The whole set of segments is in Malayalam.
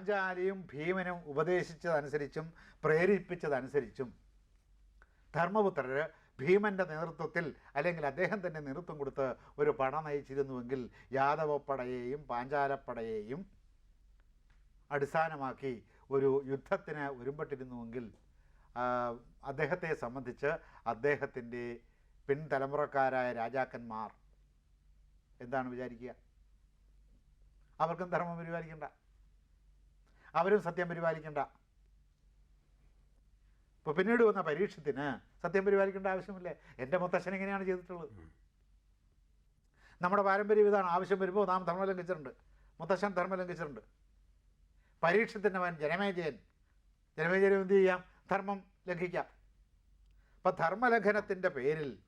പാഞ്ചാലിയും ഭീമനും ഉപദേശിച്ചതനുസരിച്ചും പ്രേരിപ്പിച്ചതനുസരിച്ചും ധർമ്മപുത്രർ ഭീമന്റെ നേതൃത്വത്തിൽ അല്ലെങ്കിൽ അദ്ദേഹം തന്നെ നേതൃത്വം കൊടുത്ത് ഒരു പട നയിച്ചിരുന്നുവെങ്കിൽ യാദവപ്പടയെയും പാഞ്ചാലപ്പടയെയും അടിസ്ഥാനമാക്കി ഒരു യുദ്ധത്തിന് ഒരുമ്പെട്ടിരുന്നുവെങ്കിൽ അദ്ദേഹത്തെ സംബന്ധിച്ച് അദ്ദേഹത്തിന്റെ പിൻതലമുറക്കാരായ രാജാക്കന്മാർ എന്താണ് വിചാരിക്കുക? അവർക്കും ധർമ്മം പരിപാലിക്കണ്ട അവരും സത്യം പരിപാലിക്കണ്ട. ഇപ്പോൾ പിന്നീട് വന്ന പരീക്ഷത്തിന് സത്യം പരിപാലിക്കേണ്ട ആവശ്യമില്ലേ? എന്റെ മുത്തശ്ശൻ എങ്ങനെയാണ് ചെയ്തിട്ടുള്ളത്. നമ്മുടെ പാരമ്പര്യം ഇതാണ്. ആവശ്യം വരുമ്പോൾ നാം ധർമ്മം ലംഘിച്ചിട്ടുണ്ട് മുത്തശ്ശൻ ധർമ്മം ലംഘിച്ചിട്ടുണ്ട് പരീക്ഷത്തിന്റെ മകൻ ജനമേജയൻ. ജനമേജയൻ എന്ത് ചെയ്യാം? ധർമ്മം ലംഘിക്കാം. അപ്പം ധർമ്മലംഘനത്തിന്റെ പേരിൽ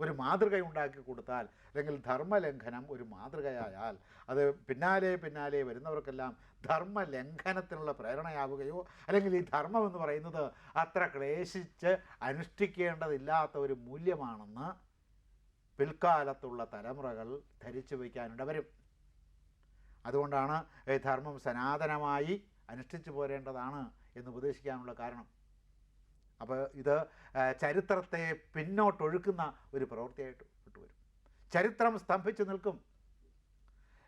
ഒരു മാതൃകയുണ്ടാക്കി കൊടുത്താൽ അല്ലെങ്കിൽ ധർമ്മലംഘനം ഒരു മാതൃകയായാൽ അത് പിന്നാലെ പിന്നാലെ വരുന്നവർക്കെല്ലാം ധർമ്മലംഘനത്തിനുള്ള പ്രേരണയാവുകയോ അല്ലെങ്കിൽ ഈ ധർമ്മം എന്ന് പറയുന്നത് അത്ര ക്ലേശിച്ച് അനുഷ്ഠിക്കേണ്ടതില്ലാത്ത ഒരു മൂല്യമാണെന്ന് പിൽക്കാലത്തുള്ള തലമുറകൾ ധരിച്ചു വയ്ക്കാനിട വരും അതുകൊണ്ടാണ് ധർമ്മം സനാതനമായി അനുഷ്ഠിച്ചു പോരേണ്ടതാണ് എന്ന് ഉപദേശിക്കാനുള്ള കാരണം. അപ്പോൾ ഇത് ചരിത്രത്തെ പിന്നോട്ടൊഴുക്കുന്ന ഒരു പ്രവൃത്തിയായിട്ട് വരും. ചരിത്രം സ്തംഭിച്ചു നിൽക്കും.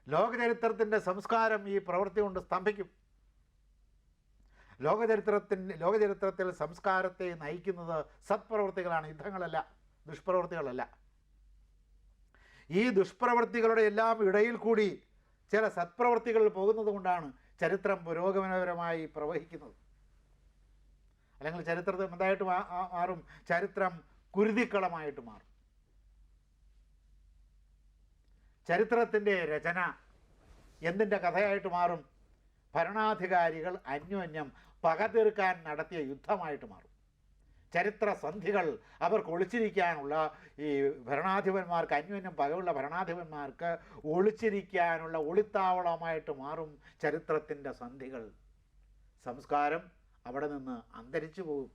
ലോകചരിത്രത്തിന്റെ സംസ്കാരം ഈ പ്രവൃത്തി കൊണ്ട് സ്തംഭിക്കും. ലോകചരിത്രത്തിന്റെ ലോകചരിത്രത്തിൽ സംസ്കാരത്തെ നയിക്കുന്നത് സത്പ്രവൃത്തികളാണ് യുദ്ധങ്ങളല്ല ദുഷ്പ്രവൃത്തികളല്ല. ഈ ദുഷ്പ്രവൃത്തികളുടെ എല്ലാം ഇടയിൽ കൂടി ചില സത്പ്രവൃത്തികൾ പോകുന്നത് കൊണ്ടാണ് ചരിത്രം പുരോഗമനപരമായി പ്രവഹിക്കുന്നത്. അല്ലെങ്കിൽ ചരിത്രത്തിൽ എന്തായിട്ട് മാറും? ചരിത്രം കുരുതിക്കളമായിട്ട് മാറും. ചരിത്രത്തിന്റെ രചന എന്തിന്റെ കഥയായിട്ട് മാറും? ഭരണാധികാരികൾ അന്യോന്യം പക തീർക്കാൻ നടത്തിയ യുദ്ധമായിട്ട് മാറും. ചരിത്ര സന്ധികൾ അവർക്ക് ഒളിച്ചിരിക്കാനുള്ള ഈ ഭരണാധിപന്മാർക്ക് അന്യോന്യം പകവുള്ള ഭരണാധിപന്മാർക്ക് ഒളിച്ചിരിക്കാനുള്ള ഒളിത്താവളമായിട്ട് മാറും ചരിത്രത്തിന്റെ സന്ധികൾ. സംസ്കാരം അവിടെ നിന്ന് അന്തരിച്ചു പോകും.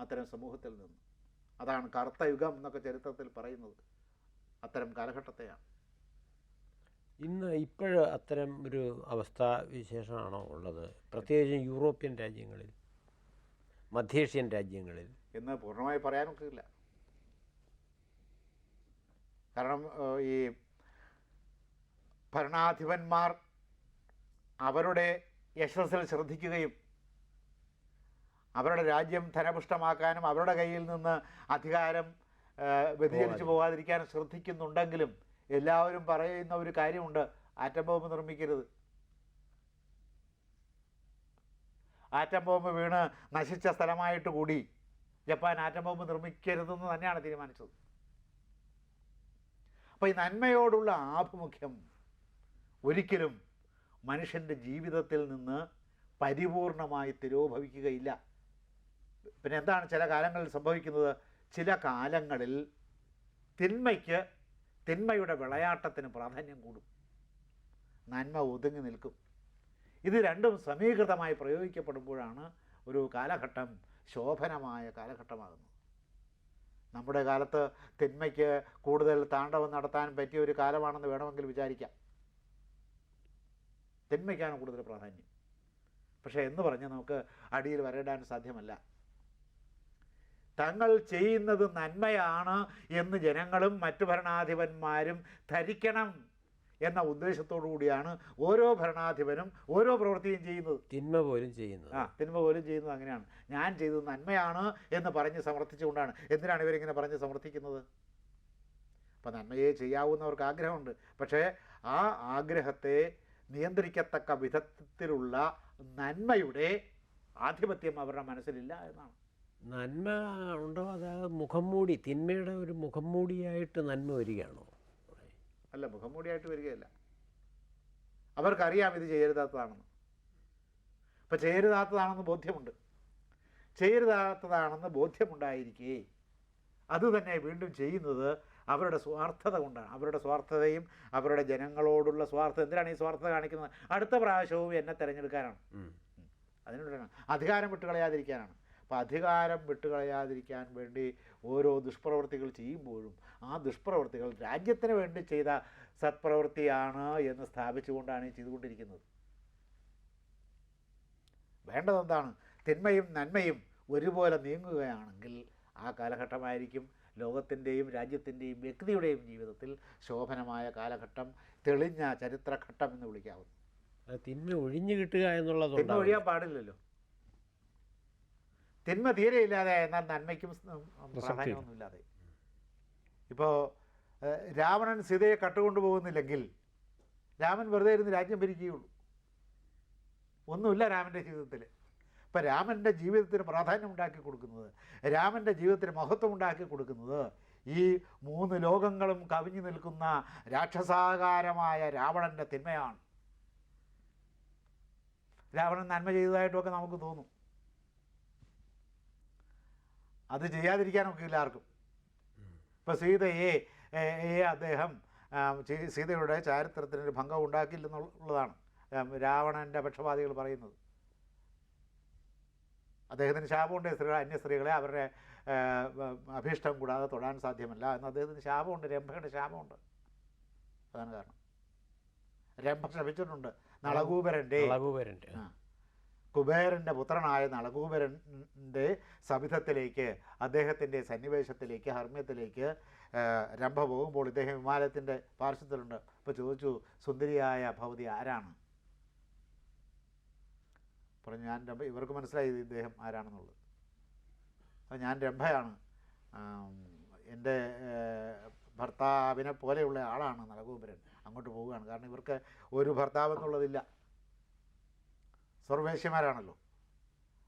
അത്തരം സമൂഹത്തിൽ നിന്ന്. അതാണ് കറുത്ത യുഗം എന്നൊക്കെ ചരിത്രത്തിൽ പറയുന്നത്. അത്തരം കാലഘട്ടത്തെയാണ്. ഇന്ന് ഇപ്പോൾ അത്തരം ഒരു അവസ്ഥ വിശേഷമാണോ ഉള്ളത്? പ്രത്യേകിച്ചും യൂറോപ്യൻ രാജ്യങ്ങളിൽ മധ്യേഷ്യൻ രാജ്യങ്ങളിൽ. എന്ന് പൂർണമായി പറയാനൊക്കില്ല കാരണം ഈ ഭരണാധിപന്മാർ അവരുടെ യശസ്സിൽ ശ്രദ്ധിക്കുകയും അവരുടെ രാജ്യം ധനപുഷ്ടമാക്കാനും അവരുടെ കയ്യിൽ നിന്ന് അധികാരം വ്യതിചലിച്ചു പോകാതിരിക്കാനും ശ്രദ്ധിക്കുന്നുണ്ടെങ്കിലും എല്ലാവരും പറയുന്ന ഒരു കാര്യമുണ്ട്. ആറ്റം ബോംബ് നിർമ്മിക്കരുത്. ആറ്റം ബോംബ് വീണ് നശിച്ച സ്ഥലമായിട്ട് കൂടി ജപ്പാൻ ആറ്റം ബോംബ് നിർമ്മിക്കരുതെന്ന് തന്നെയാണ് തീരുമാനിച്ചത്. അപ്പോൾ ഈ നന്മയോടുള്ള ആഭിമുഖ്യം ഒരിക്കലും മനുഷ്യന്റെ ജീവിതത്തിൽ നിന്ന് പരിപൂർണമായി തിരോഭവിക്കുകയില്ല. പിന്നെ എന്താണ് ചില കാലങ്ങളിൽ സംഭവിക്കുന്നത്? ചില കാലങ്ങളിൽ തിന്മയ്ക്ക് തിന്മയുടെ വിളയാട്ടത്തിന് പ്രാധാന്യം കൂടും. നന്മ ഒതുങ്ങി നിൽക്കും. ഇത് രണ്ടും സമീകൃതമായി പ്രയോഗിക്കപ്പെടുമ്പോഴാണ് ഒരു കാലഘട്ടം ശോഭനമായ കാലഘട്ടമാകുന്നത്. നമ്മുടെ കാലത്ത് തിന്മയ്ക്ക് കൂടുതൽ താണ്ഡവം നടത്താൻ പറ്റിയ ഒരു കാലമാണെന്ന് വേണമെങ്കിൽ വിചാരിക്കാം. തിന്മയ്ക്കാണ് കൂടുതൽ പ്രാധാന്യം. പക്ഷേ എന്ന് പറഞ്ഞ് നമുക്ക് അടിയിൽ വരയിടാൻ സാധ്യമല്ല. തങ്ങൾ ചെയ്യുന്നത് നന്മയാണ് എന്ന് ജനങ്ങളും മറ്റു ഭരണാധിപന്മാരും ധരിക്കണം എന്ന ഉദ്ദേശത്തോടു കൂടിയാണ് ഓരോ ഭരണാധിപനും ഓരോ പ്രവൃത്തിയും ചെയ്യുന്നത്. തിന്മ പോലും ചെയ്യുന്നത്. ആ തിന്മ പോലും ചെയ്യുന്നത് അങ്ങനെയാണ്. ഞാൻ ചെയ്തത് നന്മയാണ് എന്ന് പറഞ്ഞ് സമർത്ഥിച്ചുകൊണ്ടാണ്. എന്തിനാണ് ഇവരിങ്ങനെ പറഞ്ഞ് സമർത്ഥിക്കുന്നത്? അപ്പം നന്മയെ ചെയ്യാവുന്നവർക്ക് ആഗ്രഹമുണ്ട്. പക്ഷേ ആ ആഗ്രഹത്തെ നിയന്ത്രിക്കത്തക്ക വിധത്തിലുള്ള നന്മയുടെ ആധിപത്യം അവരുടെ മനസ്സിലില്ല എന്നാണ്. നന്മ ഉണ്ടോ? അതായത് മുഖം മൂടി തിന്മയുടെ ഒരു മുഖം മൂടിയായിട്ട് നന്മ വരികയാണോ? അല്ല മുഖം മൂടിയായിട്ട് വരികയല്ല. അവർക്കറിയാം ഇത് ചെയ്യരുതാത്തതാണെന്ന്. അപ്പം ചെയ്യരുതാത്തതാണെന്ന് ബോധ്യമുണ്ട്. ചെയ്യരുതാത്തതാണെന്ന് ബോധ്യമുണ്ടായിരിക്കേ. അത് തന്നെ വീണ്ടും ചെയ്യുന്നത് അവരുടെ സ്വാർത്ഥത കൊണ്ടാണ്. അവരുടെ സ്വാർത്ഥതയും അവരുടെ ജനങ്ങളോടുള്ള സ്വാർത്ഥത. എന്തിനാണ് ഈ സ്വാർത്ഥത കാണിക്കുന്നത്? അടുത്ത പ്രാവശ്യവും എന്നെ തിരഞ്ഞെടുക്കാനാണ്. അതിനുള്ള അധികാരം വിട്ടുകളയാതിരിക്കാനാണ്. അപ്പോൾ അധികാരം വിട്ടുകളയാതിരിക്കാൻ വേണ്ടി ഓരോ ദുഷ്പ്രവൃത്തികൾ ചെയ്യുമ്പോഴും ആ ദുഷ്പ്രവൃത്തികൾ രാജ്യത്തിന് വേണ്ടി ചെയ്ത സത്പ്രവൃത്തിയാണ് എന്ന് സ്ഥാപിച്ചുകൊണ്ടാണ് ഈ ചെയ്തുകൊണ്ടിരിക്കുന്നത്. വേണ്ടതെന്താണ്? തിന്മയും നന്മയും ഒരുപോലെ നീങ്ങുകയാണെങ്കിൽ ആ കാലഘട്ടമായിരിക്കും ലോകത്തിന്റെയും രാജ്യത്തിന്റെയും വ്യക്തിയുടെയും ജീവിതത്തിൽ ശോഭനമായ കാലഘട്ടം തെളിഞ്ഞ ചരിത്രഘട്ടം എന്ന് വിളിക്കാവുന്നു അത് തിന്മ ഒഴിഞ്ഞു കിട്ടുക തിന്മ എന്നുള്ളതുണ്ട് ഒഴിയാൻ പാടില്ലല്ലോ. തിന്മ തീരെ ഇല്ലാതെ എന്നാൽ നന്മയ്ക്കും പ്രാധാന്യമൊന്നുമില്ലാതെ. ഇപ്പോൾ രാവണൻ സീതയെ കട്ടുകൊണ്ടുപോകുന്നില്ലെങ്കിൽ രാമൻ വെറുതെ ഇരുന്ന് രാജ്യം ഭരിക്കുകയുള്ളൂ. ഒന്നുമില്ല രാമന്റെ ജീവിതത്തിൽ ഇപ്പം രാമന്റെ ജീവിതത്തിന് പ്രാധാന്യം ഉണ്ടാക്കി കൊടുക്കുന്നത് രാമന്റെ ജീവിതത്തിന് മഹത്വം ഉണ്ടാക്കി കൊടുക്കുന്നത് ഈ മൂന്ന് ലോകങ്ങളും കവിഞ്ഞു നിൽക്കുന്ന രാക്ഷസാകാരമായ രാവണന്റെ തിന്മയാണ്. രാവണൻ നന്മ ചെയ്തതായിട്ടൊക്കെ നമുക്ക് തോന്നും. അത് ചെയ്യാതിരിക്കാനൊക്കെ ഇല്ല ആർക്കും ഇപ്പോൾ സീതയെ അദ്ദേഹം സീതയുടെ ചാരിത്രത്തിനൊരു ഭംഗം ഉണ്ടാക്കില്ലെന്നുള്ളതാണ് രാവണന്റെ പക്ഷപാതികൾ പറയുന്നത്. അദ്ദേഹത്തിന് ശാപമുണ്ട് സ്ത്രീകൾ അന്യ സ്ത്രീകളെ അവരുടെ അഭീഷ്ടം കൂടാതെ തൊടാൻ സാധ്യമല്ല എന്ന് അദ്ദേഹത്തിന് ശാപമുണ്ട് രംഭയുടെ ശാപമുണ്ട്. അതാണ് കാരണം. രംഭ ശപിച്ചിട്ടുണ്ട് നളകൂപരന്റെ നളകൂപരന്റെ ആ. കുബേരന്റെ പുത്രനായ നളകുബേരന്റെ സവിധത്തിലേക്ക് അദ്ദേഹത്തിന്റെ സന്നിവേശത്തിലേക്ക് ഹർമ്മ്യത്തിലേക്ക് രംഭ പോകുമ്പോൾ ഇദ്ദേഹം വിമാനത്തിന്റെ പാർശ്വത്തിലുണ്ട്. അപ്പോൾ ചോദിച്ചു സുന്ദരിയായ ഭവതി ആരാണ്? പറഞ്ഞു ഞാൻ രംഭ ഇവർക്ക് മനസ്സിലായി ഇദ്ദേഹം ആരാണെന്നുള്ളത്. അപ്പോൾ ഞാൻ രംഭയാണ്. എന്റെ ഭർത്താവിനെ പോലെയുള്ള ആളാണ് നളകൂപരൻ അങ്ങോട്ട് പോവുകയാണ്. കാരണം ഇവർക്ക് ഒരു ഭർത്താവ് എന്നുള്ളതില്ല സർവേശ്യമാരാണല്ലോ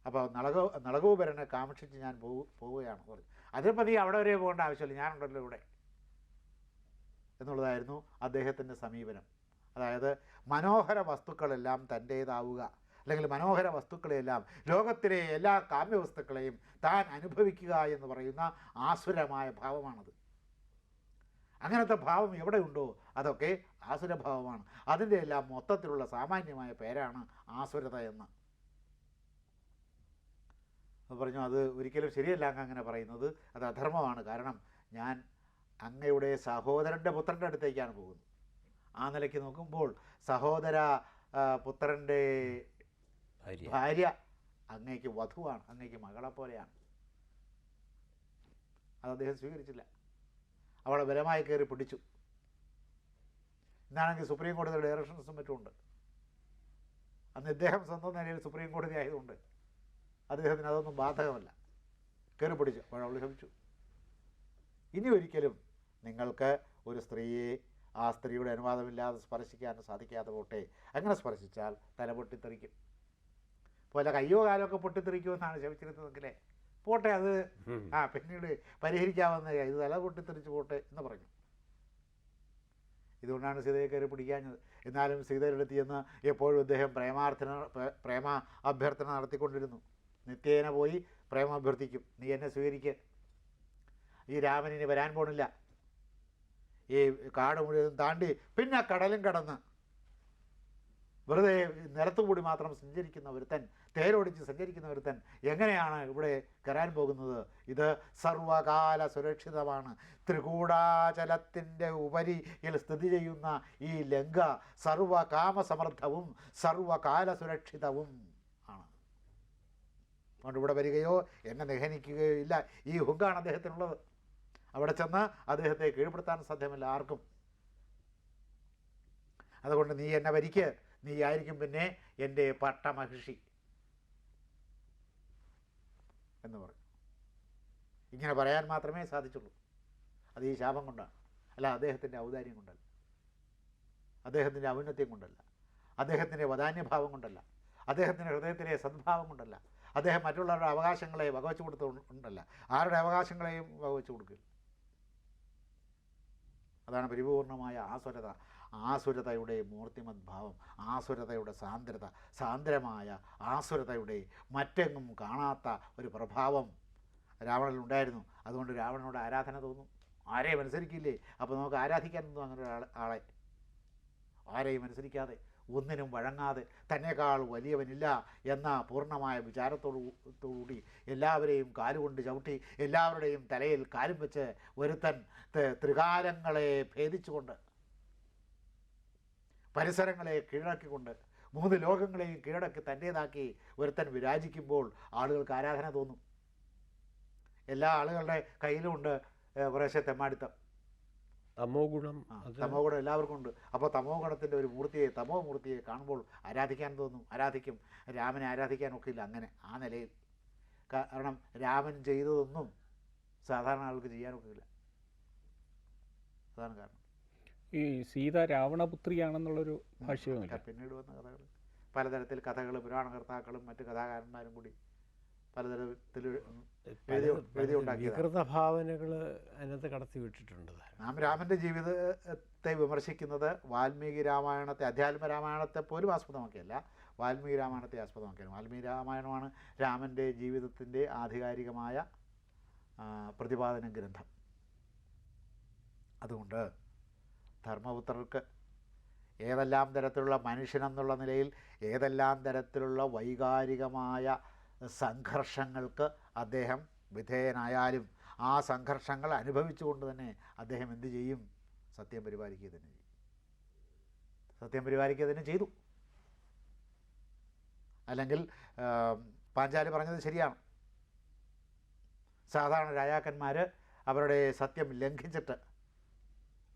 അപ്പോൾ നളക നളകോപരനെ കാമക്ഷിച്ച് ഞാൻ പോകു പോവുകയാണ്. പറഞ്ഞു നീ അവിടെ വരെ പോകേണ്ട ആവശ്യമില്ല. ഞാനുണ്ടല്ലോ ഇവിടെ. എന്നുള്ളതായിരുന്നു അദ്ദേഹത്തിന്റെ സമീപനം. അതായത് മനോഹര വസ്തുക്കളെല്ലാം തന്റേതാവുക. അല്ലെങ്കിൽ മനോഹര വസ്തുക്കളെയെല്ലാം ലോകത്തിലെ എല്ലാ കാമ്യവസ്തുക്കളെയും താൻ അനുഭവിക്കുക എന്ന് പറയുന്ന ആസുരമായ ഭാവമാണത്. അങ്ങനത്തെ ഭാവം എവിടെയുണ്ടോ അതൊക്കെ ആസുരഭാവമാണ്. അതിന്റെ എല്ലാം മൊത്തത്തിലുള്ള സാമാന്യമായ പേരാണ് ആസുരത എന്ന്. അത് പറഞ്ഞു അത് ഒരിക്കലും ശരിയല്ല അങ്ങ് അങ്ങനെ പറയുന്നത്. അത് അധർമ്മമാണ്. കാരണം ഞാൻ അങ്ങയുടെ സഹോദരന്റെ പുത്രന്റെ അടുത്തേക്കാണ് പോകുന്നത്. ആ നിലയ്ക്ക് നോക്കുമ്പോൾ സഹോദര പുത്രന്റെ ഭാര്യ. ഭാര്യ അങ്ങേക്ക് വധുവാണ് അങ്ങേക്ക് മകളെ പോലെയാണ് അത് അദ്ദേഹം സ്വീകരിച്ചില്ല. അവളെ ബലമായി കയറി പിടിച്ചു. ഇന്നാണെങ്കിൽ സുപ്രീം കോടതിയുടെ ഡയറക്ഷൻസും മറ്റുമുണ്ട് അന്ന് ഇദ്ദേഹം സ്വന്തം നിലയിൽ സുപ്രീം കോടതി ആയതുകൊണ്ട് അദ്ദേഹത്തിന് അതൊന്നും ബാധകമല്ല. കയറി പിടിച്ചു. അപ്പോൾ അവൾ ഇനി ഒരിക്കലും നിങ്ങൾക്ക് ഒരു സ്ത്രീയെ ആ സ്ത്രീയുടെ അനുവാദമില്ലാതെ സ്പർശിക്കാൻ സാധിക്കാതെ പോട്ടെ. അങ്ങനെ സ്പർശിച്ചാൽ തല പൊട്ടിത്തെറിക്കും. പോലെ കയ്യോ കാലമൊക്കെ പൊട്ടിത്തെറിക്കുമെന്നാണ് ശമിച്ചിരുന്നതെങ്കിലേ പോട്ടെ അത്. ആ പിന്നീട് പരിഹരിക്കാവുന്ന ഇത് തല പൊട്ടിത്തെറിച്ച് പോട്ടെ എന്ന് പറഞ്ഞു. ഇതുകൊണ്ടാണ് സീതയെ കയറി പിടിക്കാഞ്ഞത്. എന്നാലും സീതയുടെ ചെന്ന് എപ്പോഴും അദ്ദേഹം പ്രേമാർത്ഥന പ്രേമ അഭ്യർത്ഥന നടത്തിക്കൊണ്ടിരുന്നു. നിത്യേന പോയി പ്രേമ അഭ്യർത്ഥിക്കും. നീ എന്നെ സ്വീകരിക്കുക ഈ രാമൻ ഇനി വരാൻ പോണില്ല. ഈ കാട് മുഴുവൻ താണ്ടി പിന്നെ കടലും കടന്ന് വെറുതെ നിലത്തുകൂടി മാത്രം സഞ്ചരിക്കുന്ന ഒരുത്തൻ തേരോടിച്ച് സഞ്ചരിക്കുന്ന ഒരുത്തൻ എങ്ങനെയാണ് ഇവിടെ കയറാൻ പോകുന്നത്? ഇത് സർവകാല സുരക്ഷിതമാണ്. ത്രികൂടാചലത്തിന്റെ ഉപരിയിൽ സ്ഥിതി ചെയ്യുന്ന ഈ ലങ്ക സർവകാമസമർത്ഥവും സർവകാല സുരക്ഷിതവും ആണ്. അതുകൊണ്ട് ഇവിടെ വരികയോ എന്നെ നിഹനിക്കുകയോ ഇല്ല. ഈ ഹുങ്കാണ് അദ്ദേഹത്തിനുള്ളത്. അവിടെ ചെന്ന് അദ്ദേഹത്തെ കീഴ്പ്പെടുത്താൻ സാധ്യമല്ല ആർക്കും. അതുകൊണ്ട് നീ എന്നെ വരിക്ക്. നീ ആയിരിക്കും പിന്നെ എന്റെ പട്ടമഹിഷി എന്ന് പറഞ്ഞു ഇങ്ങനെ പറയാൻ മാത്രമേ സാധിച്ചുള്ളൂ. അത് ഈ ശാപം കൊണ്ടാണ്. അല്ല അദ്ദേഹത്തിന്റെ ഔദാര്യം കൊണ്ടല്ല. അദ്ദേഹത്തിന്റെ ഔന്നത്യം കൊണ്ടല്ല. അദ്ദേഹത്തിന്റെ വധാന്യഭാവം കൊണ്ടല്ല. അദ്ദേഹത്തിന്റെ ഹൃദയത്തിലെ സദ്ഭാവം കൊണ്ടല്ല. അദ്ദേഹം മറ്റുള്ളവരുടെ അവകാശങ്ങളെ വകവച്ചു കൊടുത്തുകൊണ്ടല്ല ആരുടെ അവകാശങ്ങളെയും വകവച്ചു കൊടുക്കില്ല. അതാണ് പരിപൂർണമായ ആസുരത ആസുരതയുടെ മൂർത്തിമദ്ഭാവം ആസുരതയുടെ സാന്ദ്രത സാന്ദ്രമായ ആസുരതയുടെ മറ്റെങ്ങും കാണാത്ത ഒരു പ്രഭാവം രാവണനിൽ ഉണ്ടായിരുന്നു. അതുകൊണ്ട് രാവണനോട് ആരാധന തോന്നും? ആരെയും അനുസരിക്കില്ലേ? അപ്പോൾ നമുക്ക് ആരാധിക്കാൻ തോന്നും അങ്ങനെ ഒരാൾ ആളെ. ആരെയും അനുസരിക്കാതെ ഒന്നിനും വഴങ്ങാതെ തന്നെക്കാൾ വലിയവനില്ല എന്ന പൂർണമായ വിചാരത്തോടുകൂടി എല്ലാവരെയും കാലുകൊണ്ട് ചവിട്ടി എല്ലാവരുടെയും തലയിൽ കാലും വെച്ച് ഒരുത്തൻ ത്രികാലങ്ങളെ ഭേദിച്ചുകൊണ്ട് പരിസരങ്ങളെ കീഴടക്കിക്കൊണ്ട് മൂന്ന് ലോകങ്ങളെയും കീഴടക്കി തന്റേതാക്കി ഒരുത്തൻ വിരാജിക്കുമ്പോൾ ആളുകൾക്ക് ആരാധന തോന്നും. എല്ലാ ആളുകളുടെ കയ്യിലുമുണ്ട് ഉണ്ട് കുറേശ്ശെ തെമ്മാടിത്തം. തമോ ഗുണം തമോ ഗുണം എല്ലാവർക്കും ഉണ്ട്. അപ്പോൾ തമോ ഗുണത്തിന്റെ ഒരു മൂർത്തിയെ തമോ മൂർത്തിയെ കാണുമ്പോൾ ആരാധിക്കാൻ തോന്നും. ആരാധിക്കും? രാമനെ ആരാധിക്കാൻ ഒക്കില്ല അങ്ങനെ ആ നിലയിൽ. കാരണം രാമൻ ചെയ്തതൊന്നും സാധാരണ ആൾക്ക് ചെയ്യാൻ ഒക്കില്ല. അതാണ് കാരണം. ഈ സീത രാവണപുത്രിയാണെന്നുള്ളൊരു ഭാഷ്യവുമില്ല പിന്നീട് വന്ന കഥകൾ പലതരത്തിൽ കഥകൾ പുരാണകർത്താക്കളും മറ്റു കഥാകാരന്മാരും കൂടി പലതരത്തിൽ. വികൃത ഭാവനകൾ അതിനകത്ത് കടത്തി വിട്ടിട്ടുണ്ട് നാം രാമന്റെ ജീവിതത്തെ വിമർശിക്കുന്നത് വാൽമീകി രാമായണത്തെ അധ്യാത്മ രാമായണത്തെ പോലും ആസ്പദമാക്കിയല്ല. വാൽമീകി രാമായണത്തെ ആസ്പദമാക്കിയാണ്. വാൽമീകി രാമായണമാണ് രാമന്റെ ജീവിതത്തിന്റെ ആധികാരികമായ പ്രതിപാദന ഗ്രന്ഥം. അതുകൊണ്ട് ധർമ്മപുത്രർക്ക് ഏതെല്ലാം തരത്തിലുള്ള മനുഷ്യനെന്നുള്ള നിലയിൽ ഏതെല്ലാം തരത്തിലുള്ള വൈകാരികമായ സംഘർഷങ്ങൾക്ക് അദ്ദേഹം വിധേയനായാലും ആ സംഘർഷങ്ങൾ അനുഭവിച്ചുകൊണ്ട് തന്നെ അദ്ദേഹം എന്ത് ചെയ്യും? സത്യം പരിപാലിക്കുക തന്നെ ചെയ്യും. സത്യം പരിപാലിക്കുക തന്നെ ചെയ്തു. അല്ലെങ്കിൽ പാഞ്ചാലി പറഞ്ഞത് ശരിയാണ്. സാധാരണ രാജാക്കന്മാർ അവരുടെ സത്യം ലംഘിച്ചിട്ട്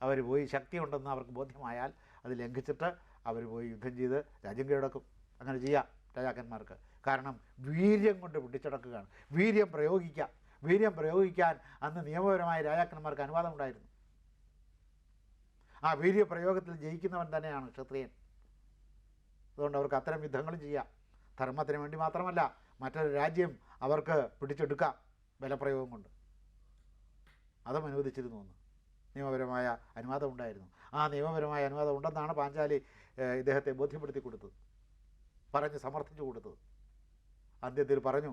അവർ പോയി ശക്തിയുണ്ടെന്ന് അവർക്ക് ബോധ്യമായാൽ അത് ലംഘിച്ചിട്ട് അവർ പോയി യുദ്ധം ചെയ്ത് രാജ്യം കീഴടക്കും. അങ്ങനെ ചെയ്യാം രാജാക്കന്മാർക്ക്. കാരണം വീര്യം കൊണ്ട് പിടിച്ചടക്കുകയാണ്. വീര്യം പ്രയോഗിക്കാം. വീര്യം പ്രയോഗിക്കാൻ അന്ന് നിയമപരമായ രാജാക്കന്മാർക്ക് അനുവാദം ഉണ്ടായിരുന്നു ആ വീര്യപ്രയോഗത്തിൽ ജയിക്കുന്നവൻ തന്നെയാണ് ക്ഷത്രിയൻ. അതുകൊണ്ട് അവർക്ക് അത്തരം യുദ്ധങ്ങളും ചെയ്യാം. ധർമ്മത്തിന് വേണ്ടി മാത്രമല്ല മറ്റൊരു രാജ്യം അവർക്ക് പിടിച്ചെടുക്കാം ബലപ്രയോഗം കൊണ്ട്. അതും അനുവദിച്ചിരുന്നു എന്ന് നിയമപരമായ അനുവാദം ഉണ്ടായിരുന്നു. ആ നിയമപരമായ അനുവാദം ഉണ്ടെന്നാണ് പാഞ്ചാലി ഇദ്ദേഹത്തെ ബോധ്യപ്പെടുത്തി കൊടുത്തത്. പറഞ്ഞ് സമർത്ഥിച്ചു കൊടുത്തത്. അന്ത്യത്തിൽ പറഞ്ഞു.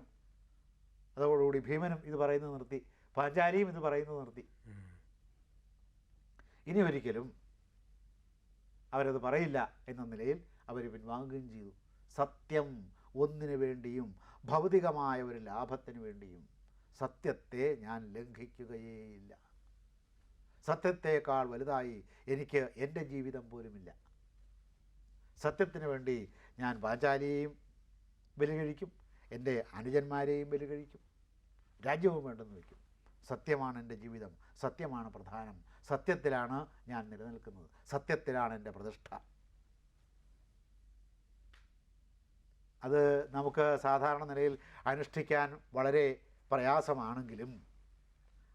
അതോടുകൂടി ഭീമനും ഇത് പറയുന്നത് നിർത്തി. പാഞ്ചാലിയും ഇത് പറയുന്നത് നിർത്തി. ഇനി ഒരിക്കലും അവരത് പറയില്ല എന്ന നിലയിൽ അവർ പിൻവാങ്ങുകയും ചെയ്തു. സത്യം ഒന്നിനു വേണ്ടിയും ഭൗതികമായ ഒരു ലാഭത്തിന് വേണ്ടിയും സത്യത്തെ ഞാൻ ലംഘിക്കുകയേയില്ല സത്യത്തേക്കാൾ വലുതായി എനിക്ക് എന്റെ ജീവിതം പോലുമില്ല. സത്യത്തിന് വേണ്ടി ഞാൻ പാഞ്ചാലിയെയും ബലികഴിക്കും എന്റെ അനുജന്മാരെയും ബലികഴിക്കും രാജ്യവും വേണ്ടെന്ന് വയ്ക്കും. സത്യമാണ് എന്റെ ജീവിതം സത്യമാണ് പ്രധാനം സത്യത്തിലാണ് ഞാൻ നിലനിൽക്കുന്നത് സത്യത്തിലാണ് എന്റെ പ്രതിഷ്ഠ. അത് നമുക്ക് സാധാരണ നിലയിൽ അനുഷ്ഠിക്കാൻ വളരെ പ്രയാസമാണെങ്കിലും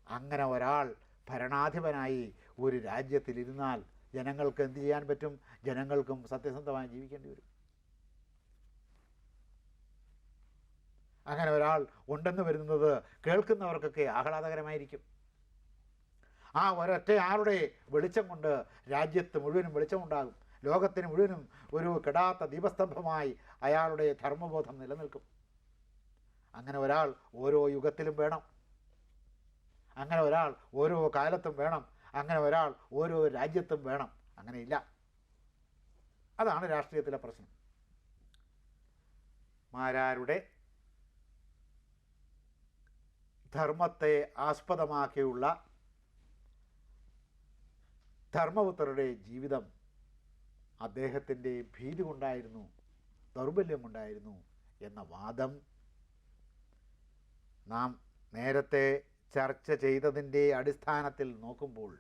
അങ്ങനെ ഒരാൾ ഭരണാധിപനായി ഒരു രാജ്യത്തിലിരുന്നാൽ ജനങ്ങൾക്ക് എന്ത് ചെയ്യാൻ പറ്റും? ജനങ്ങൾക്കും സത്യസന്ധമായി ജീവിക്കേണ്ടി വരും. അങ്ങനെ ഒരാൾ ഉണ്ടെന്ന് വരുന്നത് കേൾക്കുന്നവർക്കൊക്കെ ആഹ്ലാദകരമായിരിക്കും. ആ ഒരൊറ്റ ആളുടെ വെളിച്ചം കൊണ്ട് രാജ്യത്ത് മുഴുവനും വെളിച്ചമുണ്ടാകും. ലോകത്തിന് മുഴുവനും ഒരു കെടാത്ത ദീപസ്തംഭമായി അയാളുടെ ധർമ്മബോധം നിലനിൽക്കും. അങ്ങനെ ഒരാൾ ഓരോ യുഗത്തിലും വേണം. അങ്ങനെ ഒരാൾ ഓരോ കാലത്തും വേണം. അങ്ങനെ ഒരാൾ ഓരോ രാജ്യത്തും വേണം. അങ്ങനെയില്ല അതാണ് രാഷ്ട്രീയത്തിലെ പ്രശ്നം. മാരാരുടെ ധർമ്മത്തെ ആസ്പദമാക്കിയുള്ള ധർമ്മപുത്രരുടെ ജീവിതം അദ്ദേഹത്തിന്റെ ഭീതി കൊണ്ടായിരുന്നു ദൗർബല്യം കൊണ്ടായിരുന്നു എന്ന വാദം നാം നേരത്തെ ചർച്ച ചെയ്തതിന്റെ അടിസ്ഥാനത്തിൽ നോക്കുമ്പോൾ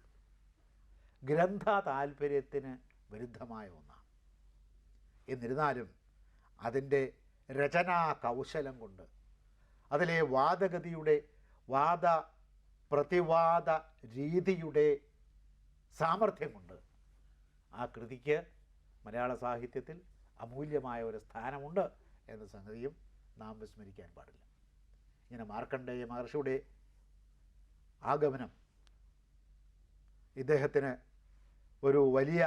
ഗ്രന്ഥ താല്പര്യത്തിന് വിരുദ്ധമായ ഒന്നാണ്. എന്നിരുന്നാലും അതിന്റെ രചനാ കൗശലം കൊണ്ട് അതിലെ വാദഗതിയുടെ വാദ പ്രതിവാദ രീതിയുടെ സാമർഥ്യം കൊണ്ട് ആ കൃതിക്ക് മലയാള സാഹിത്യത്തിൽ അമൂല്യമായ ഒരു സ്ഥാനമുണ്ട് എന്ന സംഗതിയും നാം വിസ്മരിക്കാൻ പാടില്ല. ഇങ്ങനെ മാർക്കണ്ഡേയ മഹർഷിയുടെ ആഗമനം. ഇദ്ദേഹത്തിന് ഒരു വലിയ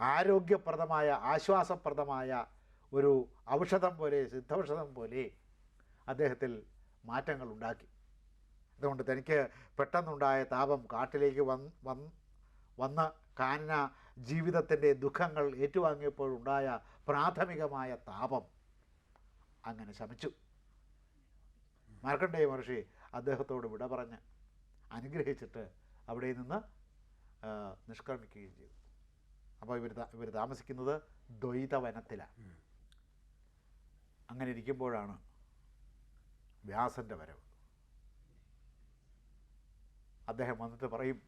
ആരോഗ്യപ്രദമായ ആശ്വാസപ്രദമായ ഒരു ഔഷധം പോലെ സിദ്ധൌഷധം പോലെ അദ്ദേഹത്തിൽ മാറ്റങ്ങൾ ഉണ്ടാക്കി. അതുകൊണ്ട് തനിക്ക് പെട്ടെന്നുണ്ടായ താപം കാട്ടിലേക്ക് വന്ന് വന്ന് വന്ന് കാനന ജീവിതത്തിന്റെ ദുഃഖങ്ങൾ ഏറ്റുവാങ്ങിയപ്പോഴുണ്ടായ പ്രാഥമികമായ താപം അങ്ങനെ ശമിച്ചു. മാർക്കണ്ഡേയ മഹർഷി അദ്ദേഹത്തോട് വിട പറഞ്ഞ് അനുഗ്രഹിച്ചിട്ട് അവിടെ നിന്ന് നിഷ്ക്രമിക്കുകയും ചെയ്തു. അപ്പോൾ ഇവർ ഇവർ താമസിക്കുന്നത് ദ്വൈതവനത്തിലാണ്. അങ്ങനെ ഇരിക്കുമ്പോഴാണ് വ്യാസന്റെ വരവ്. അദ്ദേഹം വന്നിട്ട് പറയും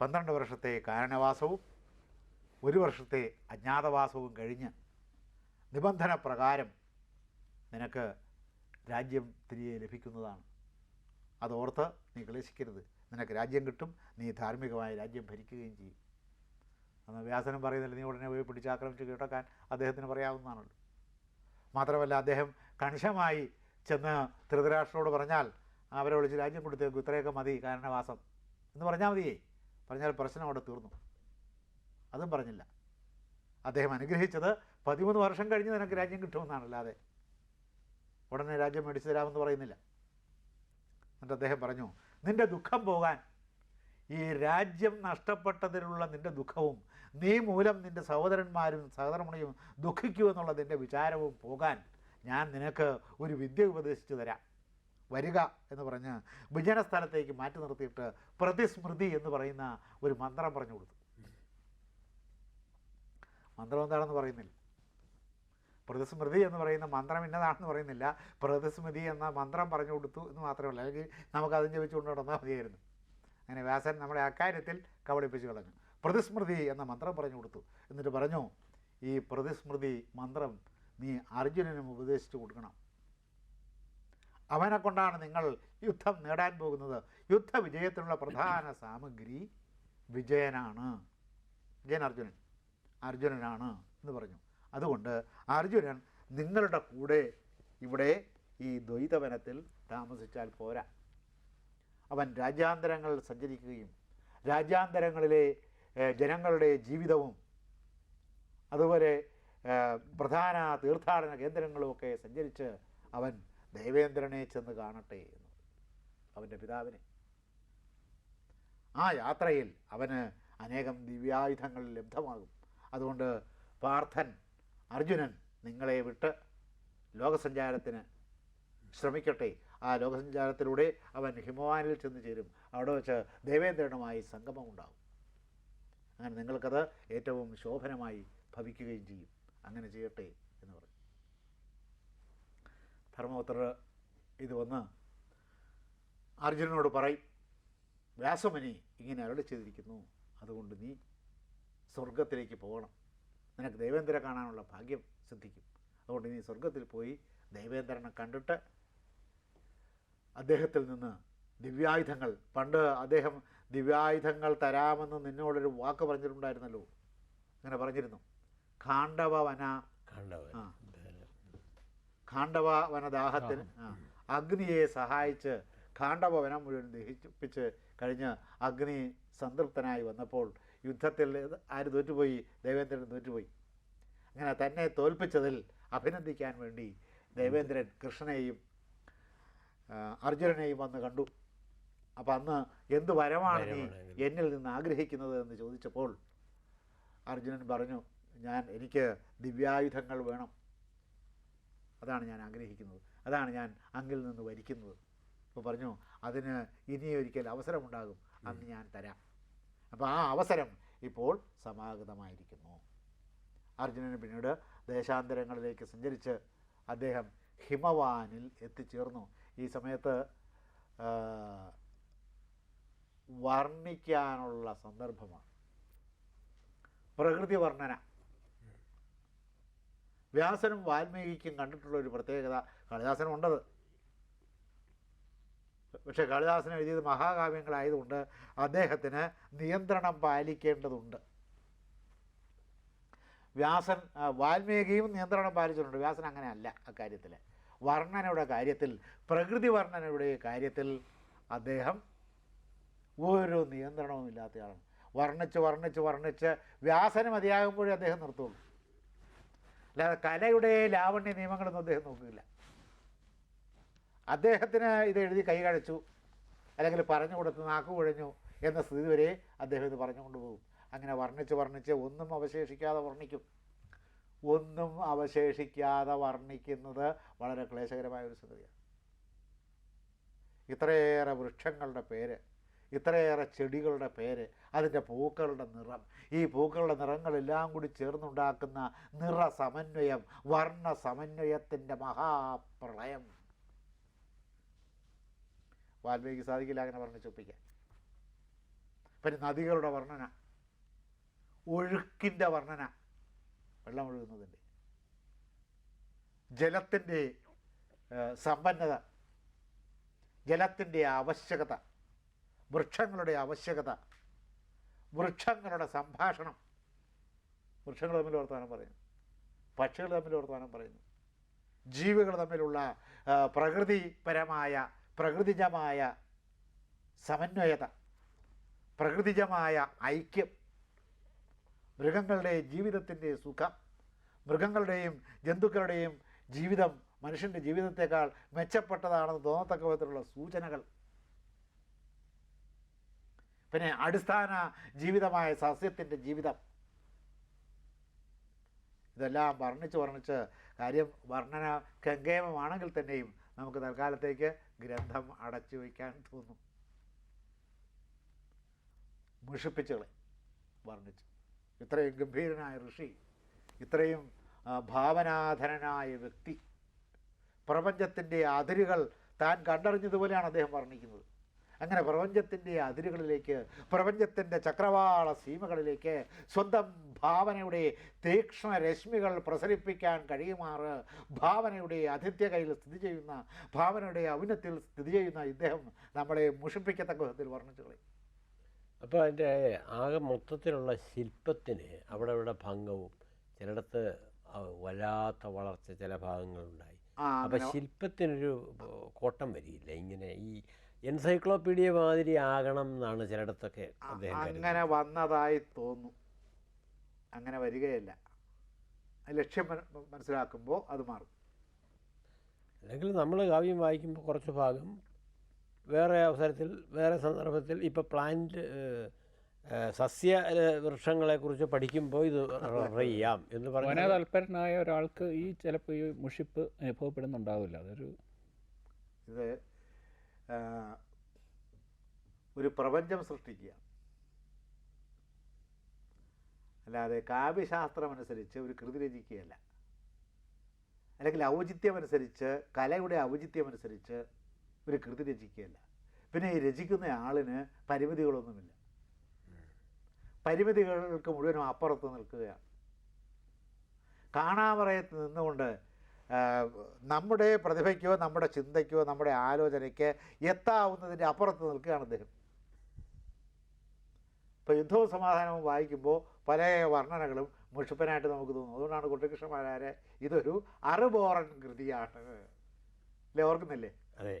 പന്ത്രണ്ട് വർഷത്തെ കാരണവാസവും ഒരു വർഷത്തെ അജ്ഞാതവാസവും കഴിഞ്ഞ് നിബന്ധന പ്രകാരം നിനക്ക് രാജ്യം തിരികെ ലഭിക്കുന്നതാണ്. അതോർത്ത് നീ ക്ലേശിക്കരുത്. നിനക്ക് രാജ്യം കിട്ടും. നീ ധാർമ്മികമായ രാജ്യം ഭരിക്കുകയും ചെയ്യും. അന്ന് വ്യാസനം പറയുന്നില്ല നീ ഉടനെ പോയി പിടിച്ചാക്രമിച്ച് കീഴടക്കാൻ. അദ്ദേഹത്തിന് പറയാവുന്നതാണല്ലോ. മാത്രമല്ല അദ്ദേഹം കണിശമായി ചെന്ന് ധൃതരാഷ്ട്രോട് പറഞ്ഞാൽ അവരെ വിളിച്ച് രാജ്യം കൊടുത്തേക്കും. ഇത്രയൊക്കെ മതി കാരണവാസം. എന്ന് പറഞ്ഞാൽ മതിയേ. പറഞ്ഞാൽ പ്രശ്നം അവിടെ തീർന്നു. അതും പറഞ്ഞില്ല. അദ്ദേഹം അനുഗ്രഹിച്ചത് പതിമൂന്ന് വർഷം കഴിഞ്ഞ് നിനക്ക് രാജ്യം കിട്ടുമെന്നാണ് അല്ലാതെ ഉടനെ രാജ്യം മേടിച്ചു തരാമെന്ന് പറയുന്നില്ല. എന്നിട്ട് അദ്ദേഹം പറഞ്ഞു നിന്റെ ദുഃഖം പോകാൻ ഈ രാജ്യം നഷ്ടപ്പെട്ടതിലുള്ള നിന്റെ ദുഃഖവും നീ മൂലം നിന്റെ സഹോദരന്മാരും സഹോദരമണിയും ദുഃഖിക്കൂ എന്നുള്ള നിന്റെ വിചാരവും പോകാൻ ഞാൻ നിനക്ക് ഒരു വിദ്യ ഉപദേശിച്ചു തരാം. വരിക എന്ന് പറഞ്ഞ് വിജന സ്ഥലത്തേക്ക് മാറ്റി നിർത്തിയിട്ട് പ്രതിസ്മൃതി എന്ന് പറയുന്ന ഒരു മന്ത്രം പറഞ്ഞു കൊടുത്തു. മന്ത്രം എന്താണെന്ന് പറയുന്നില്ല. പ്രതിസ്മൃതി എന്ന് പറയുന്ന മന്ത്രം ഇന്നതാണെന്ന് പറയുന്നില്ല. പ്രതിസ്മൃതി എന്ന മന്ത്രം പറഞ്ഞു കൊടുത്തു എന്ന് മാത്രമേ ഉള്ളൂ അല്ലെങ്കിൽ നമുക്ക് അതും ജപിച്ചുകൊണ്ട് നടന്നാൽ മതിയായിരുന്നു. അങ്ങനെ വ്യാസൻ നമ്മളെ അക്കാര്യത്തിൽ കബളിപ്പിച്ച് കളഞ്ഞു. പ്രതിസ്മൃതി എന്ന മന്ത്രം പറഞ്ഞു കൊടുത്തു. എന്നിട്ട് പറഞ്ഞു ഈ പ്രതിസ്മൃതി മന്ത്രം നീ അർജുനനും ഉപദേശിച്ചു കൊടുക്കണം. അവനെ കൊണ്ടാണ് നിങ്ങൾ യുദ്ധം നേടാൻ പോകുന്നത്. യുദ്ധവിജയത്തിനുള്ള പ്രധാന സാമഗ്രി വിജയനാണ്. വിജയൻ അർജുനൻ. അർജുനനാണ് എന്ന് പറഞ്ഞു. അതുകൊണ്ട് അർജുനൻ നിങ്ങളുടെ കൂടെ ഇവിടെ ഈ ദ്വൈതവനത്തിൽ താമസിച്ചാൽ പോരാ. അവൻ രാജ്യാന്തരങ്ങൾ സഞ്ചരിക്കുകയും രാജ്യാന്തരങ്ങളിലെ ജനങ്ങളുടെ ജീവിതവും അതുപോലെ പ്രധാന തീർത്ഥാടന കേന്ദ്രങ്ങളുമൊക്കെ സഞ്ചരിച്ച് അവൻ ദേവേന്ദ്രനെ ചെന്ന് കാണട്ടെ എന്ന്. അവന്റെ പിതാവിനെ. ആ യാത്രയിൽ അവന് അനേകം ദിവ്യായുധങ്ങൾ ലബ്ധമാകും. അതുകൊണ്ട് പാർത്ഥൻ അർജുനൻ നിങ്ങളെ വിട്ട് ലോകസഞ്ചാരത്തിന് ശ്രമിക്കട്ടെ. ആ ലോകസഞ്ചാരത്തിലൂടെ അവൻ ഹിമവാനിൽ ചെന്ന് ചേരും. അവിടെ വെച്ച് ദേവേന്ദ്രനുമായി സംഗമം ഉണ്ടാകും അങ്ങനെ നിങ്ങൾക്കത് ഏറ്റവും ശോഭനമായി ഭവിക്കുകയും ചെയ്യും. അങ്ങനെ ചെയ്യട്ടെ എന്ന് പറഞ്ഞു ധർമ്മപുത്രർ ഇത് വന്ന് അർജുനനോട് പറയും വ്യാസമുനി ഇങ്ങനെ അരളി ചെയ്തിരിക്കുന്നു. അതുകൊണ്ട് നീ സ്വർഗത്തിലേക്ക് പോകണം. നിനക്ക് ദേവേന്ദ്ര കാണാനുള്ള ഭാഗ്യം സിദ്ധിക്കും. അതുകൊണ്ട് നീ സ്വർഗത്തിൽ പോയി ദേവേന്ദ്രനെ കണ്ടിട്ട് അദ്ദേഹത്തിൽ നിന്ന് ദിവ്യായുധങ്ങൾ പണ്ട് അദ്ദേഹം ദിവ്യായുധങ്ങൾ തരാമെന്ന് നിന്നോടൊരു വാക്ക് പറഞ്ഞിട്ടുണ്ടായിരുന്നല്ലോ. അങ്ങനെ പറഞ്ഞിരുന്നു. ഖാണ്ഡവ വന ആ. ഖാണ്ഡവ വനദാഹത്തിന് അഗ്നിയെ സഹായിച്ച് ഖാണ്ഡവ വനം മുഴുവൻ ദഹിപ്പിച്ച് കഴിഞ്ഞ് അഗ്നി സംതൃപ്തനായി വന്നപ്പോൾ യുദ്ധത്തിൽ ആര് തോറ്റുപോയി? ദേവേന്ദ്രൻ തോറ്റുപോയി. അങ്ങനെ തന്നെ തോൽപ്പിച്ചതിൽ അഭിനന്ദിക്കാൻ വേണ്ടി ദേവേന്ദ്രൻ കൃഷ്ണനെയും അർജുനനെയും വന്ന് കണ്ടു. അപ്പം അന്ന് എന്ത് വരമാണ് നീ എന്നിൽ നിന്ന് ആഗ്രഹിക്കുന്നത് എന്ന് ചോദിച്ചപ്പോൾ അർജുനൻ പറഞ്ഞു ഞാൻ എനിക്ക് ദിവ്യായുധങ്ങൾ വേണം. അതാണ് ഞാൻ ആഗ്രഹിക്കുന്നത്. അതാണ് ഞാൻ അങ്ങിൽ നിന്ന് വരിക്കുന്നത്. അപ്പോൾ പറഞ്ഞു അതിന് ഇനിയൊരിക്കൽ അവസരമുണ്ടാകും. അന്ന് ഞാൻ തരാം. അപ്പോൾ ആ അവസരം ഇപ്പോൾ സമാഗതമായിരിക്കുന്നു. അർജുനന് പിന്നീട് ദേശാന്തരങ്ങളിലേക്ക് സഞ്ചരിച്ച് അദ്ദേഹം ഹിമവാനിൽ എത്തിച്ചേർന്നു. ഈ സമയത്ത് വർണിക്കാനുള്ള സന്ദർഭമാണ്. പ്രകൃതി വർണന. വ്യാസനും വാൽമീകിക്കും കണ്ടിട്ടുള്ള ഒരു പ്രത്യേകത കളിദാസനും ഉണ്ടത് പക്ഷേ കാളിദാസൻ എഴുതിയത് മഹാകാവ്യങ്ങളായതുകൊണ്ട് അദ്ദേഹത്തിന് നിയന്ത്രണം പാലിക്കേണ്ടതുണ്ട്. വ്യാസൻ വാൽമീകിയും നിയന്ത്രണം പാലിച്ചിട്ടുണ്ട്. വ്യാസൻ അങ്ങനെ അല്ല അക്കാര്യത്തിൽ വർണനയുടെ കാര്യത്തിൽ പ്രകൃതി വർണനയുടെ കാര്യത്തിൽ അദ്ദേഹം ഒരു നിയന്ത്രണവും ഇല്ലാത്തയാളാണ് വർണിച്ച് വർണിച്ച് വർണിച്ച് വ്യാസന് മതിയാകുമ്പോഴേ അദ്ദേഹം നിർത്തുള്ളൂ. അല്ലാതെ കലയുടെ ലാവണ്യ നിയമങ്ങളൊന്നും അദ്ദേഹം നോക്കില്ല അദ്ദേഹത്തിന് ഇത് എഴുതി കൈ കഴിച്ചു അല്ലെങ്കിൽ പറഞ്ഞു കൊടുത്ത് നാക്ക് കുഴഞ്ഞു എന്ന സ്ഥിതി വരെ അദ്ദേഹം ഇത് പറഞ്ഞുകൊണ്ട് പോകും. അങ്ങനെ വർണിച്ച് വർണിച്ച് ഒന്നും അവശേഷിക്കാതെ വർണിക്കും. ഒന്നും അവശേഷിക്കാതെ വർണിക്കുന്നത് വളരെ ക്ലേശകരമായ ഒരു സംഗതിയാണ്. ഇത്രയേറെ വൃക്ഷങ്ങളുടെ പേര് ഇത്രയേറെ ചെടികളുടെ പേര് അതിന്റെ പൂക്കളുടെ നിറം ഈ പൂക്കളുടെ നിറങ്ങളെല്ലാം കൂടി ചേർന്നുണ്ടാക്കുന്ന നിറ സമന്വയം വർണ സമന്വയത്തിന്റെ മഹാപ്രളയം. വാൽമീകി സാധിക്കില്ല അങ്ങനെ പറഞ്ഞ് ചൊപ്പിക്കാൻ. പിന്നെ നദികളുടെ വർണന ഒഴുക്കിന്റെ വർണന വെള്ളം ഒഴുകുന്നതിന്റെ ജലത്തിന്റെ സമ്പന്നത ജലത്തിന്റെ ആവശ്യകത വൃക്ഷങ്ങളുടെ ആവശ്യകത വൃക്ഷങ്ങളുടെ സംഭാഷണം. വൃക്ഷങ്ങൾ തമ്മിൽ വർത്തമാനം പറയുന്നു. പക്ഷികൾ തമ്മിൽ വർത്തമാനം പറയുന്നു. ജീവികൾ തമ്മിലുള്ള പ്രകൃതിപരമായ പ്രകൃതിജമായ സമന്വയത പ്രകൃതിജമായ ഐക്യം മൃഗങ്ങളുടെ ജീവിതത്തിന്റെ സുഖം മൃഗങ്ങളുടെയും ജന്തുക്കളുടെയും ജീവിതം മനുഷ്യന്റെ ജീവിതത്തെക്കാൾ മെച്ചപ്പെട്ടതാണെന്ന് തോന്നത്തക്ക വിധത്തിലുള്ള സൂചനകൾ. പിന്നെ അടിസ്ഥാന ജീവിതമായ സസ്യത്തിന്റെ ജീവിതം. ഇതെല്ലാം വർണിച്ച് വർണിച്ച് കാര്യം വർണന കങ്കേമമാണെങ്കിൽ തന്നെയും നമുക്ക് തൽക്കാലത്തേക്ക് ഗ്രന്ഥം അടച്ചു വയ്ക്കാൻ തോന്നും. മുഷിപ്പിച്ചുകളെ വർണിച്ച്. ഇത്രയും ഗംഭീരനായ ഋഷി ഇത്രയും ഭാവനാധനനായ വ്യക്തി പ്രപഞ്ചത്തിന്റെ അതിരുകൾ താൻ കണ്ടറിഞ്ഞതുപോലെയാണ് അദ്ദേഹം വർണിക്കുന്നത്. അങ്ങനെ പ്രപഞ്ചത്തിന്റെ അതിരുകളിലേക്ക് പ്രപഞ്ചത്തിന്റെ ചക്രവാള സീമകളിലേക്ക് സ്വന്തം ഭാവനയുടെ തീക്ഷ്ണ രശ്മികൾ പ്രസരിപ്പിക്കാൻ കഴിയുമാറ് ഭാവനയുടെ ആതിഥ്യ കയ്യിൽ സ്ഥിതി ചെയ്യുന്ന ഭാവനയുടെ ഔന്നത്തിൽ സ്ഥിതി ചെയ്യുന്ന ഇദ്ദേഹം നമ്മളെ മുഷിപ്പിക്കത്തക്ക വിധത്തിൽ വർണിച്ചു കളയും. അപ്പോൾ അതിന്റെ ആകെ മൊത്തത്തിലുള്ള ശില്പത്തിന് അവിടെ ഇവിടെ ഭംഗവും ചിലയിടത്ത് വല്ലാത്ത വളർച്ച ചില ഭാഗങ്ങളുണ്ടായി. ആ അപ്പം അങ്ങനെ ശില്പത്തിനൊരു കോട്ടം വരിയില്ല ഇങ്ങനെ ഈ എൻസൈക്ലോപീഡിയ മാതിരി ആകണം എന്നാണ് ചിലയിടത്തൊക്കെ അങ്ങനെ വന്നതായി തോന്നും. അങ്ങനെ വരികയല്ല. ലക്ഷ്യം മനസ്സിലാക്കുമ്പോൾ അത് മാറും. അല്ലെങ്കിൽ നമ്മൾ കാവ്യം വായിക്കുമ്പോൾ കുറച്ച് ഭാഗം വേറെ അവസരത്തിൽ വേറെ സന്ദർഭത്തിൽ ഇപ്പോൾ പ്ലാന്റ് സസ്യ വൃക്ഷങ്ങളെക്കുറിച്ച് പഠിക്കുമ്പോൾ ഇത് ചെയ്യാം എന്ന് പറഞ്ഞു പറഞ്ഞാൽ താല്പര്യനായ ഒരാൾക്ക് ഈ ചിലപ്പോൾ ഈ മുഷിപ്പ് അനുഭവപ്പെടുന്നുണ്ടാവില്ല. അതൊരു ഇത് ഒരു പ്രപഞ്ചം സൃഷ്ടിക്കുക. അല്ലാതെ കാവ്യശാസ്ത്രമനുസരിച്ച് ഒരു കൃതി രചിക്കുകയല്ല. അല്ലെങ്കിൽ ഔചിത്യമനുസരിച്ച് കലയുടെ ഔചിത്യമനുസരിച്ച് ഒരു കൃതി രചിക്കുകയല്ല. പിന്നെ ഈ രചിക്കുന്ന ആളിന് പരിമിതികളൊന്നുമില്ല. പരിമിതികൾക്ക് മുഴുവനും അപ്പുറത്ത് നിൽക്കുകയാണ്. കാണാമറയത്ത് നിന്നുകൊണ്ട് നമ്മുടെ പ്രതിഭയ്ക്കോ നമ്മുടെ ചിന്തയ്ക്കോ നമ്മുടെ ആലോചനയ്ക്ക് എത്താവുന്നതിന്റെ അപ്പുറത്ത് നിൽക്കുകയാണ് അദ്ദേഹം. ഇപ്പോൾ യുദ്ധവും സമാധാനവും വായിക്കുമ്പോൾ പല വർണനകളും മുഷിപ്പനായിട്ട് നമുക്ക് തോന്നും. അതുകൊണ്ടാണ് കുട്ടികൃഷ്ണമാരാരെ ഇതൊരു അറുബോറൻ കൃതിയാണ്. അല്ലേ ഓർക്കുന്നില്ലേ? അതെ.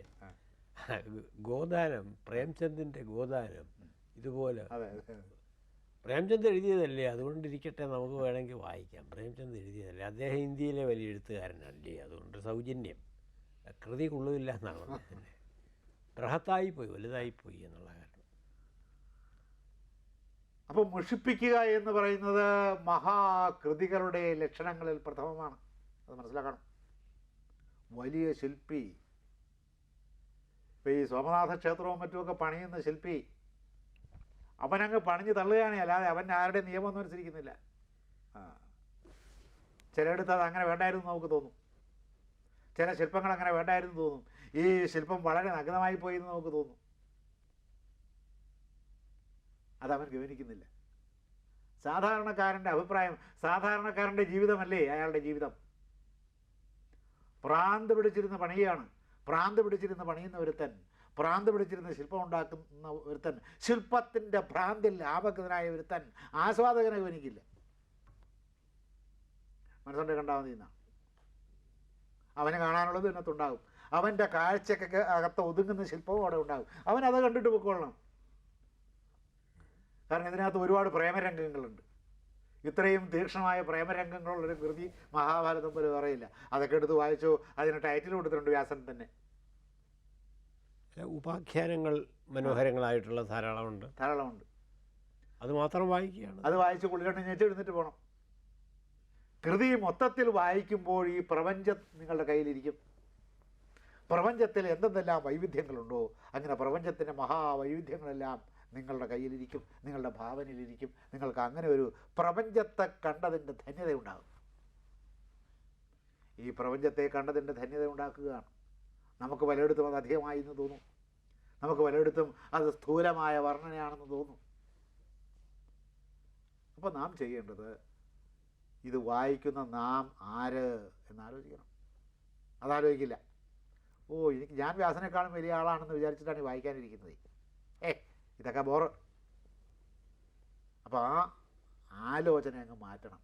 ഗോദാനം പ്രേംചന്ദിന്റെ ഗോദാനം ഇതുപോലെ അതെ അതെ. പ്രേംചന്ദ് എഴുതിയതല്ലേ? അതുകൊണ്ടിരിക്കട്ടെ നമുക്ക് വേണമെങ്കിൽ വായിക്കാം. പ്രേംചന്ദ് എഴുതിയതല്ലേ? അദ്ദേഹം ഇന്ത്യയിലെ വലിയ എഴുത്തുകാരനല്ലേ അതുകൊണ്ട് സൗജന്യം. കൃതി കൊള്ളില്ല എന്നാണ് പറഞ്ഞത്. ബൃഹത്തായി പോയി വലുതായി പോയി എന്നുള്ള കാരണം. അപ്പോൾ മുഷിപ്പിക്കുക എന്ന് പറയുന്നത് മഹാകൃതികളുടെ ലക്ഷണങ്ങളിൽ പ്രഥമമാണ്. അത് മനസ്സിലാക്കണം. വലിയ ശില്പി. ഇപ്പോൾ ഈ സോമനാഥ ക്ഷേത്രവും മറ്റുമൊക്കെ പണിയുന്ന ശില്പി അവനങ്ങ് പണിഞ്ഞ് തള്ളുകയാണ് അല്ലാതെ അവൻ ആരുടെ നിയമമൊന്നും അനുസരിക്കുന്നില്ല. ആ. ചിലയിടത്ത് അത് അങ്ങനെ വേണ്ടായിരുന്നു നമുക്ക് തോന്നും. ചില ശില്പങ്ങൾ അങ്ങനെ വേണ്ടായിരുന്നു തോന്നും. ഈ ശില്പം വളരെ നഗ്നമായി പോയി എന്ന് നമുക്ക് തോന്നും. അതവൻ ഗവനിക്കുന്നില്ല. സാധാരണക്കാരന്റെ അഭിപ്രായം സാധാരണക്കാരന്റെ ജീവിതമല്ലേ അയാളുടെ ജീവിതം? പ്രാന്ത് പിടിച്ചിരുന്ന പണിയാണ്. പ്രാന്ത് പിടിച്ചിരുന്ന പണിയുന്ന ഒരുത്തൻ പ്രാന്ത് പിടിച്ചിരുന്ന് ശില്പം ഉണ്ടാക്കുന്ന ഒരുത്തൻ ശില്പത്തിന്റെ ഭ്രാന്തിൽ ആപകൃതനായ ഒരുത്തൻ ആസ്വാദകനെ ഗവനിക്കില്ല മനസ്സുകൊണ്ട് കണ്ടാൽ മതി എന്നാ. അവന് കാണാനുള്ളത് ഇതിനകത്തുണ്ടാകും. അവന്റെ കാഴ്ചക്കൊക്കെ അകത്ത് ഒതുങ്ങുന്ന ശില്പവും അവിടെ ഉണ്ടാകും. അവൻ അത് കണ്ടിട്ട് പൊക്കോളണം. കാരണം ഇതിനകത്ത് ഒരുപാട് പ്രേമരംഗങ്ങളുണ്ട്. ഇത്രയും തീക്ഷണമായ പ്രേമരംഗങ്ങളുള്ളൊരു കൃതി മഹാഭാരതം പോലെ പറയില്ല. അതൊക്കെ എടുത്ത് വായിച്ചു അതിന് ടൈറ്റിൽ കൊടുത്തിട്ടുണ്ട് വ്യാസൻ തന്നെ. ഉപാഖ്യാനങ്ങൾ മനോഹരങ്ങളായിട്ടുള്ള ധാരാളമുണ്ട്. ധാരാളമുണ്ട്. അത് മാത്രം വായിക്കുകയാണ്. അത് വായിച്ച് കുളികണ്ട് ഞെച്ച് എഴുന്നിട്ട് പോകണം കൃതി മൊത്തത്തിൽ വായിക്കുമ്പോൾ ഈ പ്രപഞ്ചം നിങ്ങളുടെ കയ്യിലിരിക്കും. പ്രപഞ്ചത്തിൽ എന്തെന്തെല്ലാം വൈവിധ്യങ്ങളുണ്ടോ അങ്ങനെ പ്രപഞ്ചത്തിന്റെ മഹാവൈവിധ്യങ്ങളെല്ലാം നിങ്ങളുടെ കയ്യിലിരിക്കും നിങ്ങളുടെ ഭാവനയിലിരിക്കും. നിങ്ങൾക്ക് അങ്ങനെ ഒരു പ്രപഞ്ചത്തെ കണ്ടതിന്റെ ധന്യതയുണ്ടാകും. ഈ പ്രപഞ്ചത്തെ കണ്ടതിന്റെ ധന്യത ഉണ്ടാക്കുകയാണ് നമുക്ക് പലയിടത്തും അത് അധികമായി എന്ന് തോന്നും. നമുക്ക് പലയിടത്തും അത് സ്ഥൂലമായ വർണനയാണെന്ന് തോന്നും. അപ്പോൾ നാം ചെയ്യേണ്ടത് ഇത് വായിക്കുന്ന നാം ആര് എന്നാലോചിക്കണം അതാലോചിക്കില്ല. ഓ എനിക്ക് ഞാൻ വ്യാസനേക്കാളും വലിയ ആളാണെന്ന് വിചാരിച്ചിട്ടാണ് വായിക്കാനിരിക്കുന്നത്. ഏ ഇതൊക്കെ ബോറ്. അപ്പോൾ ആ ആലോചന അങ്ങ് മാറ്റണം.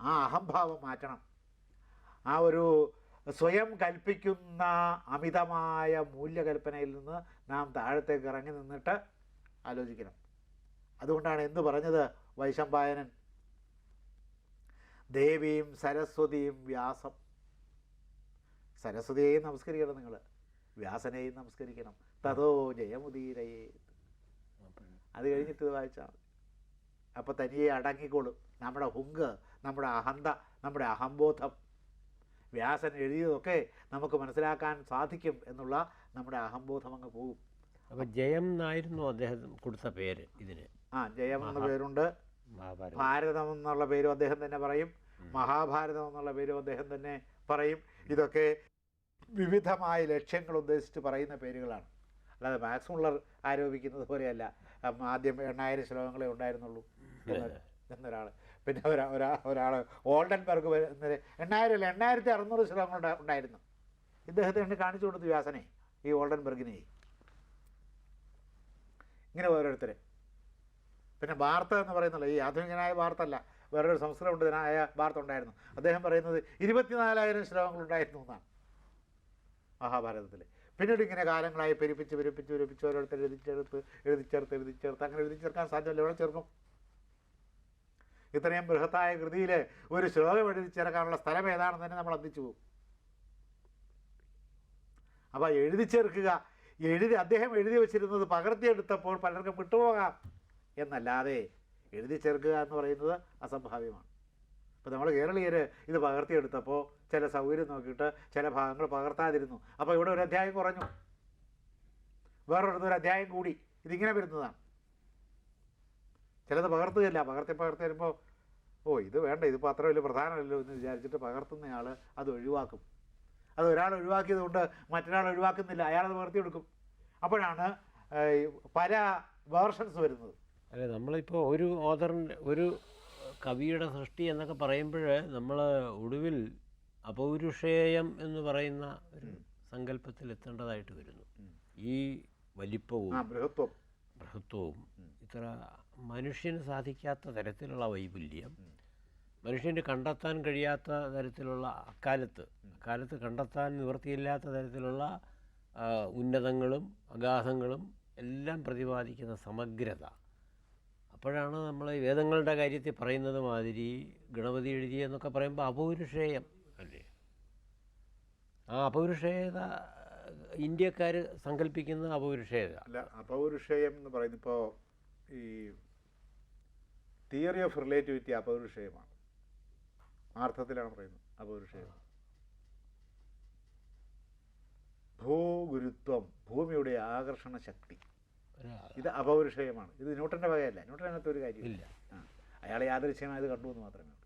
ആ അഹംഭാവം മാറ്റണം. ആ ഒരു സ്വയം കൽപ്പിക്കുന്ന അമിതമായ മൂല്യകൽപ്പനയിൽ നിന്ന് നാം താഴത്തേക്ക് ഇറങ്ങി നിന്നിട്ട് ആലോചിക്കണം. അതുകൊണ്ടാണ് എന്ന് പറഞ്ഞത് വൈശമ്പായനൻ ദേവിയും സരസ്വതിയും വ്യാസം. സരസ്വതിയെയും നമസ്കരിക്കണം നിങ്ങൾ വ്യാസനെയും നമസ്കരിക്കണം. തതോ ജയമുദീരയെ. അത് കഴിഞ്ഞിട്ട് ഇത് വായിച്ചാൽ അപ്പോൾ തനിയെ അടങ്ങിക്കോളും നമ്മുടെ ഹുങ്ക് നമ്മുടെ അഹന്ത നമ്മുടെ അഹംബോധം. വ്യാസൻ എഴുതിയതൊക്കെ നമുക്ക് മനസ്സിലാക്കാൻ സാധിക്കും എന്നുള്ള നമ്മുടെ അഹംബോധം അങ്ങ് പോകും. അപ്പോൾ ജയം എന്നായിരുന്നു അദ്ദേഹം കൊടുത്ത പേര് ഇതിന്. ആ ജയം എന്ന പേരുണ്ട്. ഭാരതം എന്നുള്ള പേരും അദ്ദേഹം തന്നെ പറയും. മഹാഭാരതം എന്നുള്ള പേരും അദ്ദേഹം തന്നെ പറയും. ഇതൊക്കെ വിവിധമായ ലക്ഷ്യങ്ങൾ ഉദ്ദേശിച്ച് പറയുന്ന പേരുകളാണ്. അല്ലാതെ മാക്സ് മുള്ളർ ആരോപിക്കുന്നത് പോലെയല്ല. ആദ്യം എണ്ണായിരം ശ്ലോകങ്ങളെ ഉണ്ടായിരുന്നുള്ളൂ എന്ന് എന്നൊരാൾ പിന്നെ ഒരാ ഒരാ ഒരാൾ ഓൾഡൻബർഗ് വരുന്നത് എണ്ണായിരം അല്ല എണ്ണായിരത്തി അറുന്നൂറ് ശ്ലോകങ്ങൾ ഉണ്ടായിരുന്നു. ഇദ്ദേഹത്തെ എണ്ണി കാണിച്ചു കൊടുത്തു വ്യാസനെ ഈ ഓൾഡൻബർഗിനെ ഇങ്ങനെ ഓരോരുത്തരെ. പിന്നെ വാർത്ത എന്ന് പറയുന്നില്ല ഈ ആധുനികനായ അല്ല വേറൊരു സംസ്കൃത പണ്ഡിതനായ വാർത്ത ഉണ്ടായിരുന്നു. അദ്ദേഹം പറയുന്നത് ഇരുപത്തിനാലായിരം ശ്ലോകങ്ങൾ ഉണ്ടായിരുന്നു എന്നാണ് മഹാഭാരതത്തിൽ പിന്നീട് ഇങ്ങനെ കാലങ്ങളായി പെരുപ്പിച്ച് പെരുപ്പിച്ച് പെരുപ്പിച്ച് ഓരോരുത്തർ എഴുതിച്ചേർത്ത് എഴുതിച്ചേർത്ത് എഴുതിച്ചേർത്ത് അങ്ങനെ എഴുതിച്ചേർക്കാൻ സാധ്യമല്ല. എവിടെ ചേർക്കും ഇത്രയും ബൃഹത്തായ കൃതിയിൽ ഒരു ശ്ലോകം എഴുതി ചേർക്കാനുള്ള സ്ഥലം ഏതാണെന്ന് തന്നെ നമ്മൾ അന്തിച്ചു പോകും. അപ്പോൾ എഴുതി ചേർക്കുക. എഴുതി അദ്ദേഹം എഴുതി വച്ചിരുന്നത് പകർത്തിയെടുത്തപ്പോൾ പലർക്കും വിട്ടുപോകാം എന്നല്ലാതെ എഴുതി ചേർക്കുക എന്ന് പറയുന്നത് അസംഭാവ്യമാണ്. അപ്പോൾ നമ്മൾ കേരളീയർ ഇത് പകർത്തിയെടുത്തപ്പോൾ ചില സൗകര്യം നോക്കിയിട്ട് ചില ഭാഗങ്ങൾ പകർത്താതിരുന്നു. അപ്പോൾ ഇവിടെ ഒരു അധ്യായം കുറഞ്ഞു. വേറൊരിടത്ത് ഒരു അധ്യായം കൂടി. ഇതിങ്ങനെ വരുന്നതാണ്. ചിലത് പകർത്തുകയില്ല. പകർത്തി പകർത്തി വരുമ്പോൾ ഓ ഇത് വേണ്ട ഇതിപ്പോൾ അത്ര വലിയ പ്രധാനമല്ലോ എന്ന് വിചാരിച്ചിട്ട് പകർത്തുന്നയാൾ അത് ഒഴിവാക്കും. അത് ഒരാൾ ഒഴിവാക്കിയത് കൊണ്ട് മറ്റൊരാൾ ഒഴിവാക്കുന്നില്ല അയാളത് പകർത്തിയെടുക്കും അപ്പോഴാണ് ഏഹ്, പല വേർഷൻസ് വരുന്നത്. അല്ലെ നമ്മളിപ്പോൾ ഒരു ഓതറിന്റെ ഒരു കവിയുടെ സൃഷ്ടി എന്നൊക്കെ പറയുമ്പോൾ നമ്മൾ ഒടുവിൽ അപൗരുഷേയം എന്ന് പറയുന്ന ഒരു സങ്കല്പത്തിൽ എത്തേണ്ടതായിട്ട് വരുന്നു. ഈ വലിപ്പവും ബൃഹത്വവും ഇത്ര മനുഷ്യന് സാധിക്കാത്ത തരത്തിലുള്ള വൈപുല്യം മനുഷ്യന് കണ്ടെത്താൻ കഴിയാത്ത തരത്തിലുള്ള അക്കാലത്ത് അക്കാലത്ത് കണ്ടെത്താൻ നിവൃത്തിയില്ലാത്ത തരത്തിലുള്ള ഉന്നതങ്ങളും അഗാധങ്ങളും എല്ലാം പ്രതിപാദിക്കുന്ന സമഗ്രത. അപ്പോഴാണ് നമ്മൾ വേദങ്ങളുടെ കാര്യത്തിൽ പറയുന്നത് മാതിരി ഗണപതി എഴുതി എന്നൊക്കെ പറയുമ്പോൾ അപൗരുഷേയം അല്ലേ? ആ അപൗരുഷേയത ഇന്ത്യക്കാർ സങ്കല്പിക്കുന്ന അപൗരുഷേയത. അല്ല അപൗരുഷേയം എന്ന് പറയുന്നത് ഇപ്പോൾ ഈ തിയറി ഓഫ് റിലേറ്റിവിറ്റി അപൗരുഷയമാണ്. ആർത്ഥത്തിലാണ് പറയുന്നത് അപൗരുഷയം. ഭൂഗുരുത്വം ഭൂമിയുടെ ആകർഷണ ശക്തി. ഇത് അപൗരുഷയമാണ്. ഇത് ന്യൂട്ടന്റെ വകയല്ല. ന്യൂട്ടൻ അങ്ങനത്തെ ഒരു കാര്യമില്ല. അയാളെ ആ. ഇത് കണ്ടു എന്ന് മാത്രമേ ഉള്ളൂ.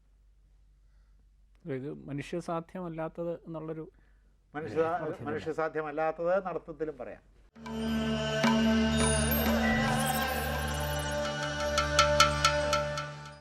ഇത് മനുഷ്യസാധ്യമല്ലാത്തത് എന്നുള്ളൊരു മനുഷ്യ മനുഷ്യസാധ്യമല്ലാത്തത് നടത്തത്തിലും പറയാം.